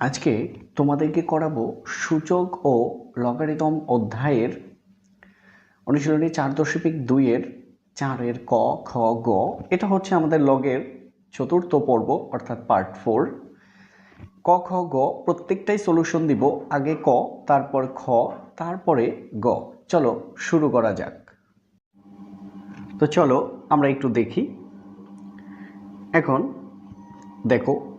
আজকে তোমাদেরকে করাবো সূচক ও লগারিদম অধ্যায়ের অনুশীলনী চার দশমিক দুইয়ের চারের ক, খ, গ। এটা হচ্ছে আমাদের লগের চতুর্থ পর্ব, অর্থাৎ পার্ট ফোর। ক, খ, গ, প্রত্যেকটাই সলিউশন দিব। আগে ক, তারপর খ, তারপরে গ। চলো, শুরু করা যাক। তো চলো, আমরা একটু দেখি। এখন, দেখো,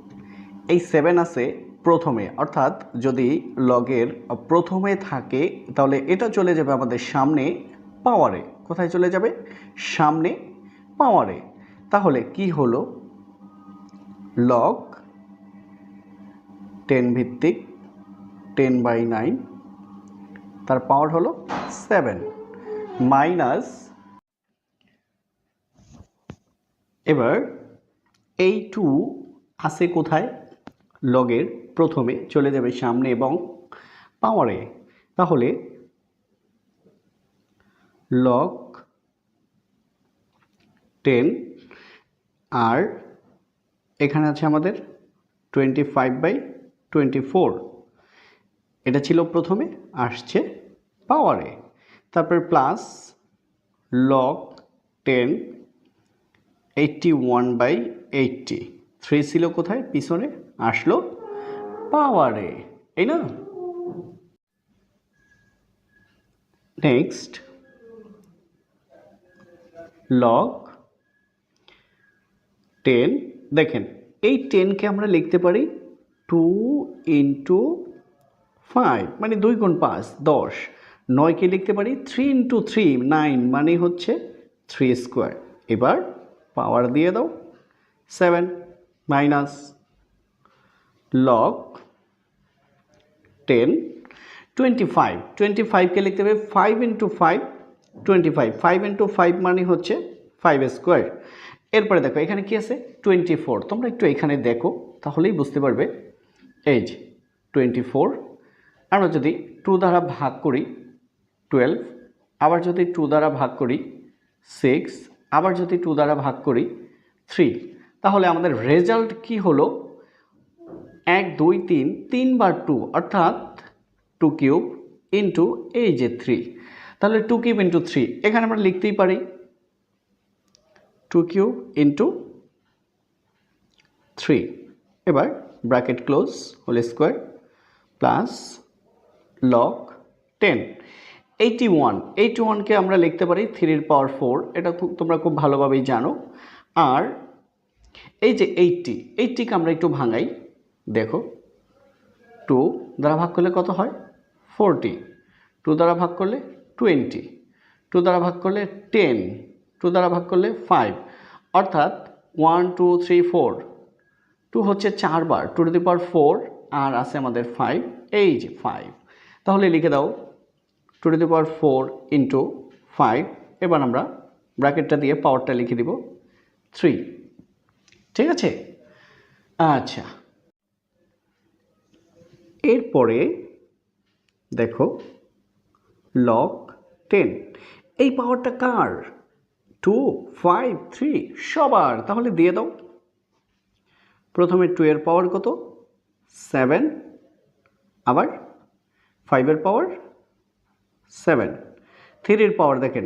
এই সেভেন আছে প্রথমে, অর্থাৎ যদি লগের প্রথমে থাকে, তাহলে এটা চলে যাবে আমাদের সামনে পাওয়ারে কোথায় চলে যাবে? সামনে পাওয়ারে তাহলে কি হলো? লগ টেন ভিত্তিক টেন বাই নাইন তার পাওয়ার হলো সেভেন মাইনাস এবার এই টু আসে কোথায়? লগের প্রথমে চলে যাবে সামনে এবং পাওয়ারে। তাহলে লগ টেন আর এখানে আছে আমাদের twenty five by twenty four এটা ছিল প্রথমে, আসছে পাওয়ারে। তারপর plus log ten eighty one by eighty three ছিল কোথায়? পিছনে, আসলো পাওয়ারে এই না? নেক্সট লগ টেন দেখেন, এই টেনকে আমরা লিখতে পারি টু ইন্টু ফাইভ মানে দুই গুণ পাঁচ, দশ। নয়কে লিখতে পারি থ্রি ইন্টু থ্রি নাইন মানে হচ্ছে থ্রি স্কোয়ার এবার পাওয়ার দিয়ে দাও seven minus log ten twenty five twenty ফাইভকে লিখতে হবে five into five twenty five five into five মানে হচ্ছে ফাইভ স্কোয়ার এরপরে দেখো, এখানে কি আছে? টোয়েন্টি ফোর তোমরা একটু এখানে দেখো, তাহলেই বুঝতে পারবে। এই টোয়েন্টি ফোর আমরা যদি টু দ্বারা ভাগ করি টুয়েলভ আবার যদি টু দ্বারা ভাগ করি সিক্স আবার যদি টু দ্বারা ভাগ করি থ্রি তাহলে আমাদের রেজাল্ট কি হলো? এক, দুই, তিন তিনবার টু, অর্থাৎ টু কিউব ইন্টু এই যে থ্রি। তাহলে টু কিউব ইন্টু থ্রি, এখানে আমরা লিখতেই পারি টু কিউব ইন্টু থ্রি। এবার bracket close, whole square, plus log ten. Eighty one, eighty ওয়ানকে আমরা লিখতে পারি থ্রির পাওয়ার ফোর, এটা খুব তোমরা খুব ভালোভাবেই জানো। আর এই যে এইটটি, এইটটিকে আমরা একটু ভাঙাই। দেখো টু দ্বারা ভাগ করলে কত হয়? ফোরটি টু দ্বারা ভাগ করলে টোয়েন্টি টু দ্বারা ভাগ করলে টেন টু দ্বারা ভাগ করলে ফাইভ অর্থাৎ one two three four two হচ্ছে চারবার। Two to the power four আর আছে আমাদের ফাইভ এই যে ফাইভ তাহলে লিখে দাও two to the power four into five এবার আমরা ব্র্যাকেটটা দিয়ে পাওয়ারটা লিখে দিব থ্রি ঠিক আছে? আচ্ছা। এরপরে দেখো লক টেন এই পাওয়ারটা কার? টু ফাইভ থ্রি সবার। তাহলে দিয়ে দাও। প্রথমে টু এর পাওয়ার কত? সেভেন আবার ফাইভের পাওয়ার সেভেন থ্রির পাওয়ার দেখেন।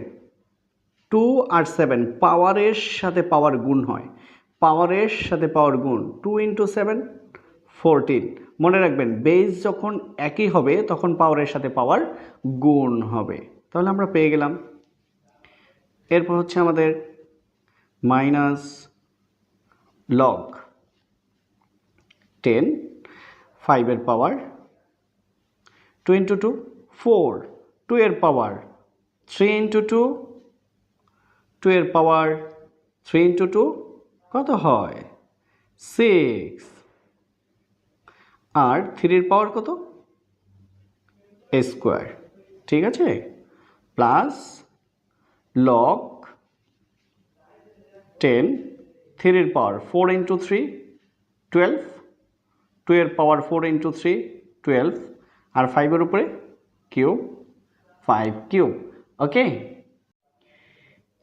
টু আর সেভেন পাওয়ারের সাথে পাওয়ার গুণ হয়। পাওয়ারের সাথে পাওয়ার গুণ টু ইন্টু সেভেন ফোরটিন মনে রাখবেন বেস যখন একই হবে, তখন পাওয়ারের সাথে পাওয়ার গুণ হবে। তাহলে আমরা পেয়ে গেলাম। এরপর হচ্ছে আমাদের মাইনাস লগ টেন ফাইভের power two into two four two এর power three into two two এর পাওয়ার থ্রি ইন্টু টু কত হয়? সিক্স আর থ্রির পাওয়ার কত? স্কোয়ার ঠিক আছে? প্লাস লক টেন থ্রির power four into three twelve two এর power four into three twelve আর ফাইভের উপরে কিউব ফাইভ কিউব ওকে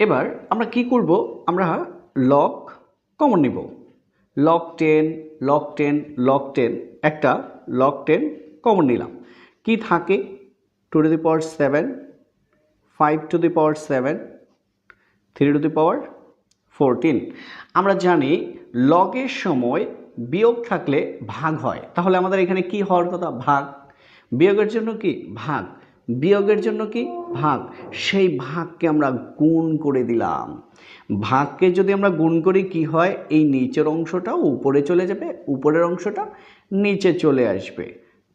এবার আমরা কি করব? আমরা লক কমন নিব। Log ten log ten log ten একটা লক টেন কমন নিলাম। কি থাকে? Two to the power seven five to the power seven three to the power fourteen আমরা জানি লগের সময় বিয়োগ থাকলে ভাগ হয়। তাহলে আমাদের এখানে কি হওয়ার কথা? ভাগ। বিয়োগের জন্য কি? ভাগ। বিয়োগের জন্য কি? ভাগ, সেই ভাগকে আমরা গুণ করে দিলাম। ভাগকে যদি আমরা গুণ করি, কি হয়? এই নিচের অংশটা উপরে চলে যাবে, উপরের অংশটা নিচে চলে আসবে।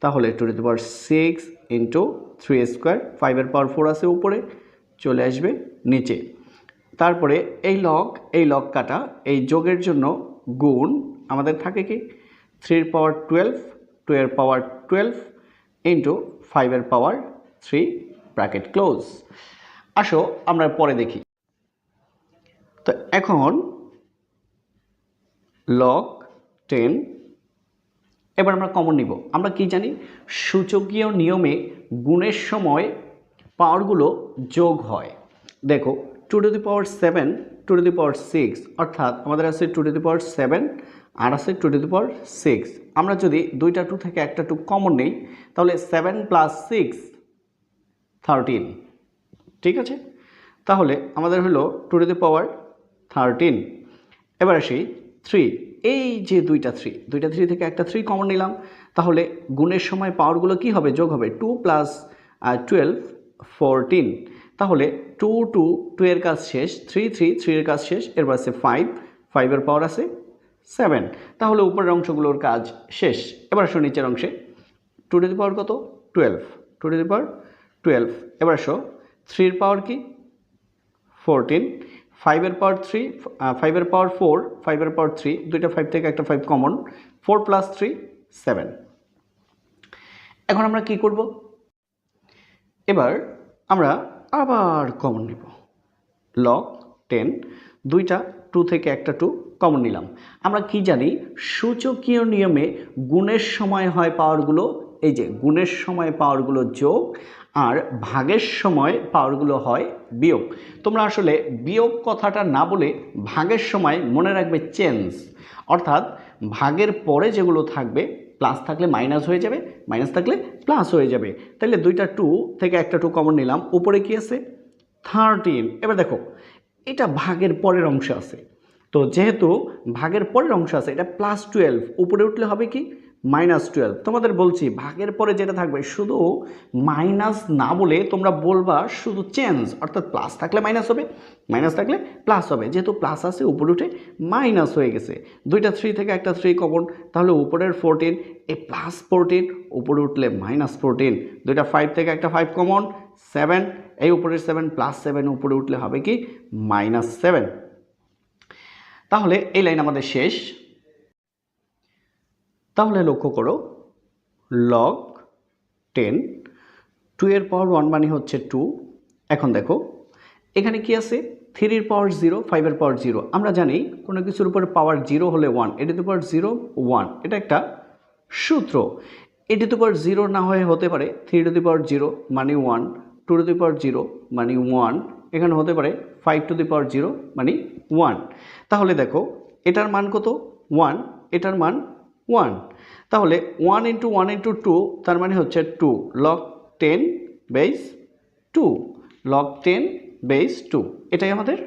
তাহলে two power six into three square ফাইভের পাওয়ার ফোর আছে উপরে, চলে আসবে নিচে। তারপরে এই লগ এই লগ কাটা, এই যোগের জন্য গুণ আমাদের থাকে কি? থ্রির পাওয়ার টুয়েলভ টু এর পাওয়ার টুয়েলভ ইন্টু ফাইভের পাওয়ার থ্রি ব্র্যাকেট ক্লোজ আসো, আমরা পরে দেখি। তো এখন লগ টেন এবার আমরা কমন নিব। আমরা কি জানি? সূচকীয় নিয়মে গুণের সময় পাওয়ারগুলো যোগ হয়। দেখো two to the power seven two to the power six অর্থাৎ আমাদের আছে two to the power seven আর আছে two to the power six আমরা যদি দুইটা টু থেকে একটা টু কমন নেই, তাহলে সেভেন প্লাস সিক্স থার্টিন ঠিক আছে? তাহলে আমাদের হলো two to the power thirteen এবার আসি থ্রি এই যে দুইটা থ্রি দুইটা থ্রি থেকে একটা থ্রি কমন নিলাম। তাহলে গুণের সময় পাওয়ারগুলো কি হবে? যোগ হবে টু প্লাস টুয়েলভ ফোরটিন তাহলে টু টু টু এর কাজ শেষ। থ্রি থ্রি থ্রি এর কাজ শেষ। এরপর আছে ফাইভ ফাইভের পাওয়ার আছে সেভেন তাহলে উপরের অংশগুলোর কাজ শেষ। এবার আসো নিচের অংশে। টু টু দি পাওয়ার কত? Twelve two to the power twelve এবার আসো থ্রির পাওয়ার কি? ফোরটিন ফাইভের পাওয়ার থ্রি ফাইভের পাওয়ার ফোর ফাইভের পাওয়ার থ্রি দুইটা ফাইভ থেকে একটা five common four plus three seven এখন আমরা কি করব? এবার আমরা আবার কমন নিব। লগ টেন দুইটা টু থেকে একটা টু কমন নিলাম। আমরা কি জানি? সূচকীয় নিয়মে গুণের সময় হয় পাওয়ারগুলো এই যে গুণের সময় পাওয়ারগুলো যোগ আর ভাগের সময় পাওয়ারগুলো হয় বিয়োগ। তোমরা আসলে বিয়োগ কথাটা না বলে ভাগের সময় মনে রাখবে চেঞ্জ। অর্থাৎ ভাগের পরে যেগুলো থাকবে প্লাস থাকলে মাইনাস হয়ে যাবে মাইনাস থাকলে প্লাস হয়ে যাবে। তাহলে দুইটা টু থেকে একটা টু কমন নিলাম। উপরে কি আছে? থার্টিন এবার দেখো, এটা ভাগের পরের অংশ আছে। তো যেহেতু ভাগের পরের অংশ আছে, এটা প্লাস টুয়েলভ উপরে উঠলে হবে কি? মাইনাস টুয়েলভ তোমাদের বলছি, ভাগের পরে যেটা থাকবে, শুধু মাইনাস না বলে তোমরা বলবা শুধু চেঞ্জ অর্থাৎ প্লাস থাকলে মাইনাস হবে মাইনাস থাকলে প্লাস হবে। যেহেতু প্লাস আছে, উপরে উঠে মাইনাস হয়ে গেছে। দুইটা থ্রি থেকে একটা থ্রি কমন তাহলে উপরের ফোরটিন এই প্লাস ফোরটিন উপরে উঠলে মাইনাস ফোরটিন দুইটা ফাইভ থেকে একটা ফাইভ কমন সেভেন এই উপরের সেভেন প্লাস সেভেন উপরে উঠলে হবে কি? মাইনাস সেভেন তাহলে এই লাইন আমাদের শেষ। তাহলে লক্ষ্য করো লগ টেন টু এর পাওয়ার ওয়ান মানে হচ্ছে টু এখন দেখো, এখানে কি আছে? থ্রির পাওয়ার জিরো ফাইভের পাওয়ার জিরো আমরা জানি কোনো কিছুর উপরে পাওয়ার জিরো হলে ওয়ান এটিতে পাওয়ার জিরো ওয়ান এটা একটা সূত্র। এটি টু পাওয়ার জিরো না হয়ে হতে পারে three to the power zero মানে one two to the power zero মানে ওয়ান এখানে হতে পারে five to the power zero মানে ওয়ান তাহলে দেখো, এটার মান কত? ওয়ান এটার মান ওয়ান তাহলে one into one into two তার মানে হচ্ছে two log ten base two log ten base two এটাই আমাদের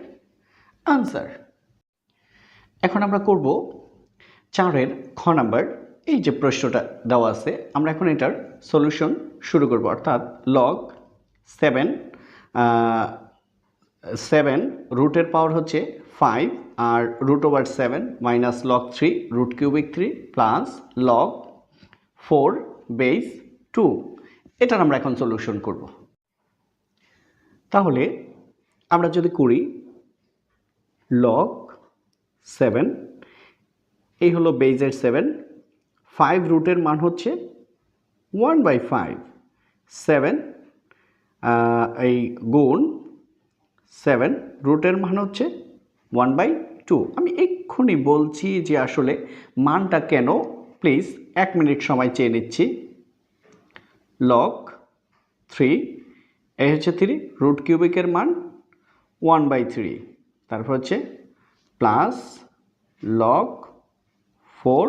আনসার এখন আমরা করব চারের খ নাম্বার এই যে প্রশ্নটা দেওয়া আছে, আমরা এখন এটার সলিউশন শুরু করব। অর্থাৎ লগ সেভেন সেভেন রুটের পাওয়ার হচ্ছে ফাইভ আর root over seven minus log three root cubic three plus log four base two এটার আমরা এখন সলিউশন করব। তাহলে আমরা যদি করি লগ সেভেন এই হলো বেজের সেভেন ফাইভ রুটের মান হচ্ছে ওয়ান বাই ফাইভ সেভেন এই গুণ সেভেন রুটের মান হচ্ছে ওয়ান বাই টু। আমি এক্ষুনি বলছি যে আসলে মানটা কেন, প্লিজ এক মিনিট সময় চেয়ে নিচ্ছি। লক থ্রি, এই হচ্ছে থ্রি, রুট কিউবিকের মান ওয়ান বাই থ্রি। তারপর হচ্ছে প্লাস লক ফোর,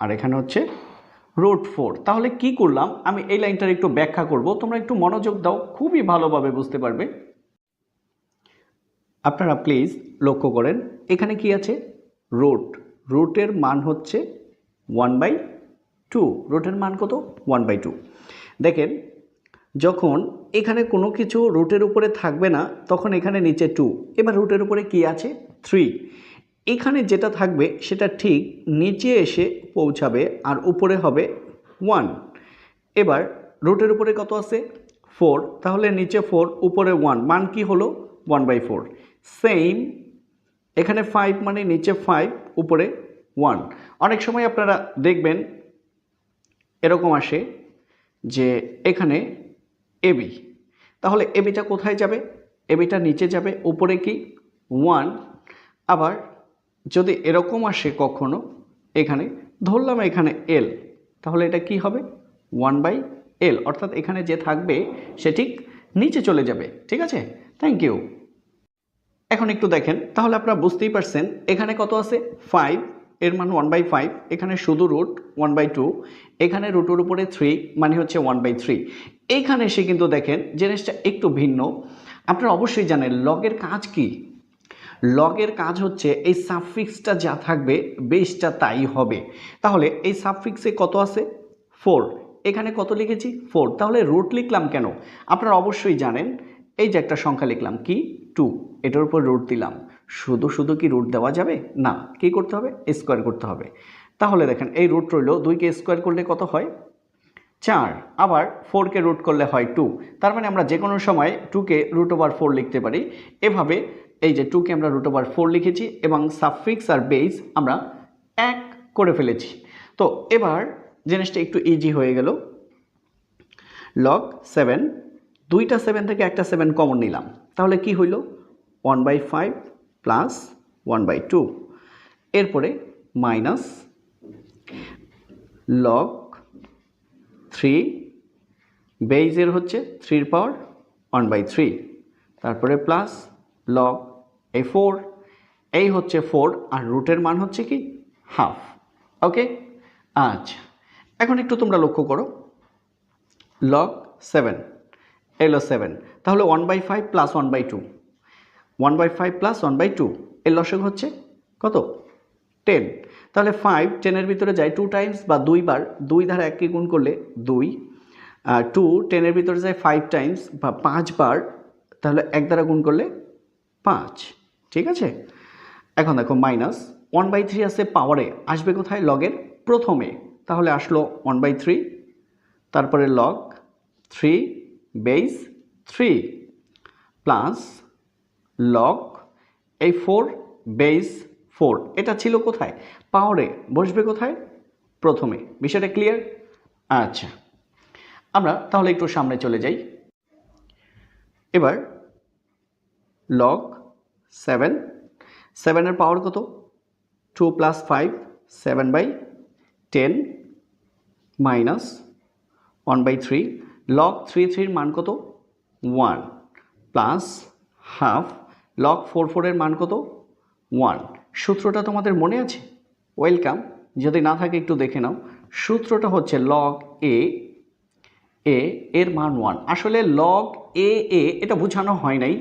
আর এখানে হচ্ছে রুট ফোর। তাহলে কি করলাম? আমি এই লাইনটার একটু ব্যাখ্যা করব। তোমরা একটু মনোযোগ দাও, খুবই ভালোভাবে বুঝতে পারবে। আপনারা প্লিজ লক্ষ্য করেন, এখানে কি আছে? রোট রুটের মান হচ্ছে ওয়ান বাই টু রোটের মান কত? ওয়ান বাই টু দেখেন, যখন এখানে কোনো কিছু রুটের উপরে থাকবে না, তখন এখানে নিচে টু এবার রুটের উপরে কি আছে? থ্রি এখানে যেটা থাকবে, সেটা ঠিক নিচে এসে পৌঁছাবে আর উপরে হবে ওয়ান এবার রুটের উপরে কত আছে? ফোর তাহলে নিচে ফোর উপরে ওয়ান মান কি হলো? ওয়ান বাই ফোর সেম এখানে ফাইভ মানে নিচে ফাইভ উপরে ওয়ান অনেক সময় আপনারা দেখবেন, এরকম আসে যে এখানে এবি তাহলে এবিটা কোথায় যাবে? এবিটা নিচে যাবে, উপরে কি? ওয়ান আবার যদি এরকম আসে কখনো, এখানে, ধরলাম এখানে এল তাহলে এটা কি হবে? ওয়ান বাই এল অর্থাৎ এখানে যে থাকবে, সে ঠিক নিচে চলে যাবে, ঠিক আছে? থ্যাংক ইউ এখন একটু দেখেন, তাহলে আপনারা বুঝতেই পারছেন, এখানে কত আছে? ফাইভ এর মান ওয়ান বাই ফাইভ এখানে শুধু রুট ওয়ান বাই টু এখানে রুটের উপরে থ্রি মানে হচ্ছে ওয়ান বাই থ্রি এইখানে এসে কিন্তু দেখেন, জিনিসটা একটু ভিন্ন। আপনারা অবশ্যই জানেন, লগের কাজ কি? লগের কাজ হচ্ছে, এই সাবফিক্সটা যা থাকবে বেসটা তাই হবে। তাহলে এই সাবফিক্সে কত আছে? ফোর এখানে কত লিখেছি? ফোর তাহলে রুট লিখলাম কেন? আপনারা অবশ্যই জানেন, এই যে একটা সংখ্যা লিখলাম, কি? টু এটার উপর রুট দিলাম। শুধু শুধু কি রুট দেওয়া যাবে? না। কি করতে হবে? স্কোয়ার করতে হবে। তাহলে দেখেন, এই রুট রইল দুইকে স্কোয়ার করলে কত হয়? চার। আবার ফোরকে রুট করলে হয় টু তার মানে আমরা যে কোনো সময় টুকে রুট ওভার ফোর লিখতে পারি। এভাবে এই যে টুকে আমরা রুট ওভার ফোর লিখেছি এবং সাবফিক্স আর বেস আমরা এক করে ফেলেছি। তো এবার জিনিসটা একটু ইজি হয়ে গেল। লগ সেভেন দুইটা সেভেন থেকে একটা সেভেন কমন নিলাম। তাহলে কি হইল? One by five plus one by two এরপরে মাইনাস লগ থ্রি বেইজের হচ্ছে থ্রির পাওয়ার ওয়ান বাই থ্রি তারপরে প্লাস লগ এ ফোর এই হচ্ছে ফোর আর রুটের মান হচ্ছে কি? হাফ ওকে আচ্ছা। এখন একটু তোমরা লক্ষ্য করো। লগ সেভেন এলো সেভেন তাহলে one by five plus one by two one by five plus one by two এর লসক হচ্ছে কত? টেন তাহলে ফাইভ টেনের ভিতরে যায় টু টাইমস বা দুইবার দুই ধারা এককে গুণ করলে দুই। টু টেনের ভিতরে যায় ফাইভ টাইমস বা পাঁচবার তাহলে এক দ্বারা গুণ করলে পাঁচ। ঠিক আছে? এখন দেখো মাইনাস ওয়ান বাই থ্রি আছে পাওয়ারে আসবে কোথায়? লগের প্রথমে। তাহলে আসলো ওয়ান বাই থ্রি তারপরে log three base three plus log এই ফোর বেস ফোর। এটা ছিল কোথায়? পাওয়ারে। বসবে কোথায়? প্রথমে। বিষয়টা ক্লিয়ার আচ্ছা। আমরা তাহলে একটু সামনে চলে যাই। এবার লগ সেভেন সেভেনের পাওয়ার কত? Two plus five seven by ten minus one by three log three থ্রির মান কত? One plus half log four ফোরের মান কত? ওয়ান সূত্রটা তোমাদের মনে আছে? ওয়েলকাম যদি না থাকে একটু দেখে নাও। সূত্রটা হচ্ছে লগ এ এ এর মান ওয়ান আসলে লগ এ এ এটা বোঝানো হয় নাই।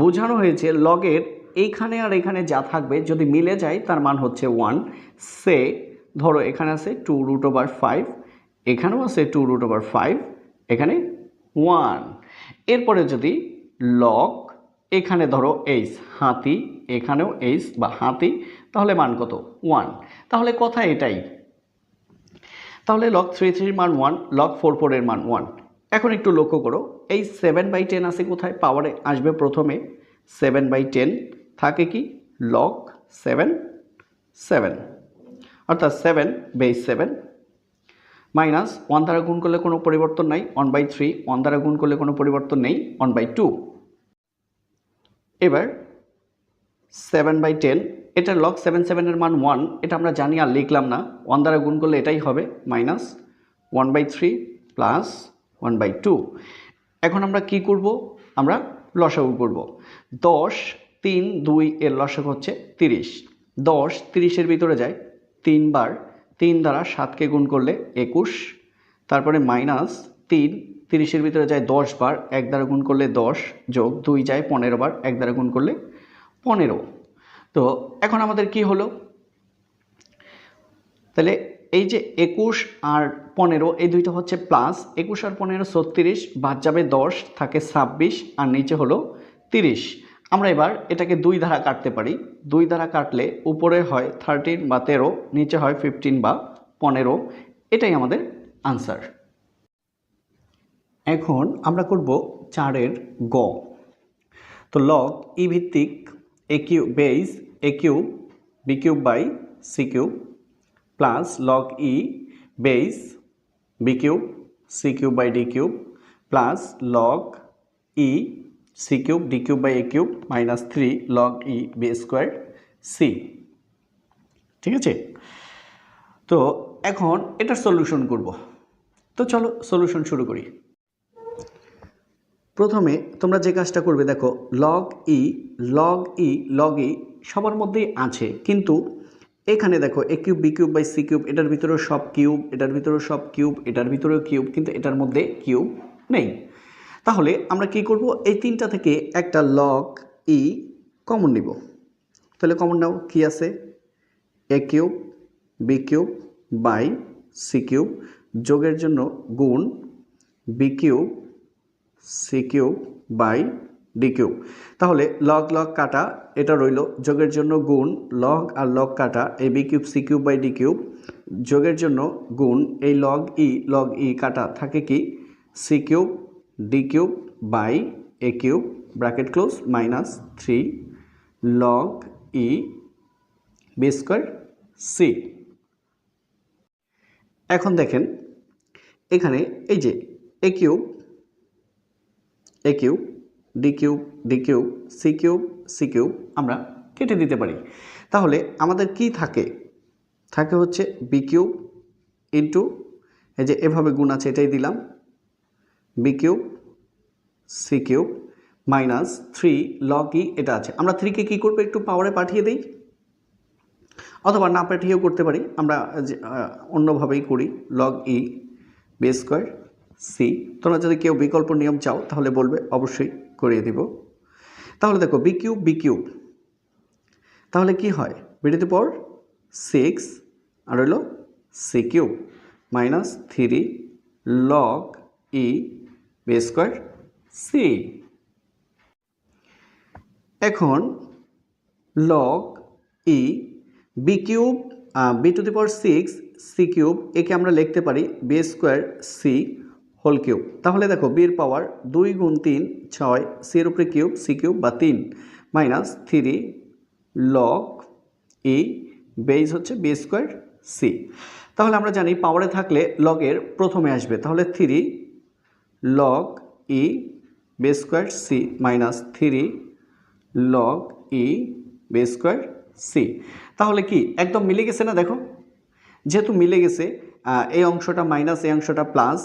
বোঝানো হয়েছে লগের এইখানে আর এখানে যা থাকবে, যদি মিলে যায় তার মান হচ্ছে ওয়ান সে, ধরো এখানে আছে টু রুট ওভার ফাইভ এখানেও আছে টু রুট ওভার ফাইভ এখানে ওয়ান এরপরে যদি লক এখানে ধরো এইচ হাতি, এখানেও এইচ বা হাতি, তাহলে মান কত? ওয়ান তাহলে কথা এটাই। তাহলে লক থ্রি থ্রির মান ওয়ান লক ফোর ফোরের মান ওয়ান এখন একটু লক্ষ্য করো, এই সেভেন বাই টেন আছে কোথায়? পাওয়ারে আসবে প্রথমে। সেভেন বাই টেন থাকে কি? লক সেভেন সেভেন অর্থাৎ seven base seven minus one দ্বারা গুণ করলে কোনো পরিবর্তন নাই, ওয়ান বাই থ্রি, ওয়ান দ্বারা গুণ করলে কোনো পরিবর্তন নেই, ওয়ান বাই টু। এবার সেভেন বাই টেন, এটা লগ সেভেন সেভেনের মান ওয়ান এটা আমরা জানি আর লিখলাম না, ওয়ান দ্বারা গুণ করলে এটাই হবে, minus one by three plus one by two. এখন আমরা কি করব? আমরা লসাগু করব। দশ, তিন, দুই এর লসাগু হচ্ছে তিরিশ। দশ, তিরিশের ভিতরে যায় তিনবার তিন দ্বারা সাতকে গুণ করলে একুশ, তারপরে মাইনাস তিন, তিরিশের ভিতরে যায় দশ বার, এক দ্বারা গুণ করলে দশ যোগ দুই যায় পনেরো বার, এক দ্বারা গুণ করলে পনেরো। তো এখন আমাদের কি হলো? তাহলে এই যে একুশ আর পনেরো, এই দুইটা হচ্ছে প্লাস, একুশ আর পনেরো ছত্রিশ বাদ যাবে দশ, থাকে ছাব্বিশ, আর নিচে হলো তিরিশ। আমরা এবার এটাকে দুই ধারা কাটতে পারি। দুই ধারা কাটলে উপরে হয় থার্টিন বা তেরো, নিচে হয় ফিফটিন বা পনেরো। এটাই আমাদের আনসার এখন আমরা করব চারের গ। তো লগ ই ভিত্তিক A Q base A cube B cube by C cube plus log E base B cube C cube by D cube plus log E C cube D cube by A cube minus three log E B square C ঠিক আছে? তো এখন এটার solution করব। তো চলো solution শুরু করি। প্রথমে তোমরা যে কাজটা করবে, দেখো log E log E log E সবার মধ্যেই আছে, কিন্তু এখানে দেখো A cube B cube by C cube এটার ভিতরেও সব কিউব এটার ভিতরেও সব কিউব এটার ভিতরেও কিউব কিন্তু এটার মধ্যে কিউব নেই। তাহলে আমরা কি করব? এই তিনটা থেকে একটা লগ ই কমন নিব। তাহলে কমন নাও কি আছে? A cube B cube by C cube যোগের জন্য গুণ B cube C cube by D cube তাহলে লগ লগ কাটা, এটা রইল যোগের জন্য গুণ লগ আর লগ কাটা A B cube C cube by D cube যোগের জন্য গুণ এই লগ ই লগ ই কাটা, থাকে কি? C cube d cube by a cube bracket close minus three log e b square c এখন দেখেন, এখানে এই যে a cube a cube d cube d cube c cube c cube আমরা কেটে দিতে পারি। তাহলে আমাদের কি থাকে? থাকে হচ্ছে বি কিউব ইন্টু এই যে এভাবে গুণ আছে এটাই দিলাম। B cube c cube minus three log e এটা আছে। আমরা থ্রিকে কী করব? একটু পাওয়ারে পাঠিয়ে দিই। অথবা না পাঠিয়েও করতে পারি। আমরা অন্যভাবেই করি। Log e b square c তোমরা যদি কেউ বিকল্প নিয়ম চাও, তাহলে বলবে, অবশ্যই করিয়ে দিব। তাহলে দেখো বি কিউব বি কিউব। তাহলে কি হয়? বিডিতে পর সিক্স আর হলো c cube. Minus three log e b square c এখন log e b cube b to the power six c cube একে আমরা লিখতে পারি b square c whole cube তাহলে দেখো বির পাওয়ার দুই গুণ তিন, ছয় সির উপরে কিউব সি কিউব বা তিন। Minus three log e base হচ্ছে বি স্কোয়ার সি তাহলে আমরা জানি পাওয়ারে থাকলে লগের প্রথমে আসবে। তাহলে three log e b square c minus three log e b square c তাহলে কি একদম মিলে গেছে না? দেখো, যেহেতু মিলে গেছে এই অংশটা মাইনাস এই অংশটা প্লাস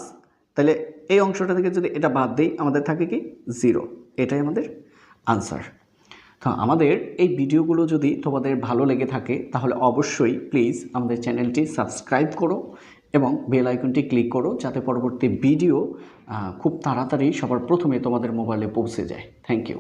তাহলে এই অংশটা থেকে যদি এটা বাদ দিই, আমাদের থাকে কি জিরো এটাই আমাদের আনসার তো আমাদের এই ভিডিওগুলো যদি তোমাদের ভালো লেগে থাকে, তাহলে অবশ্যই প্লিজ আমাদের চ্যানেলটি সাবস্ক্রাইব করো এবং বেল আইকনটি ক্লিক করো, যাতে পরবর্তী ভিডিও খুব তাড়াতাড়ি সবার প্রথমে তোমাদের মোবাইলে পৌঁছে যায়। Thank you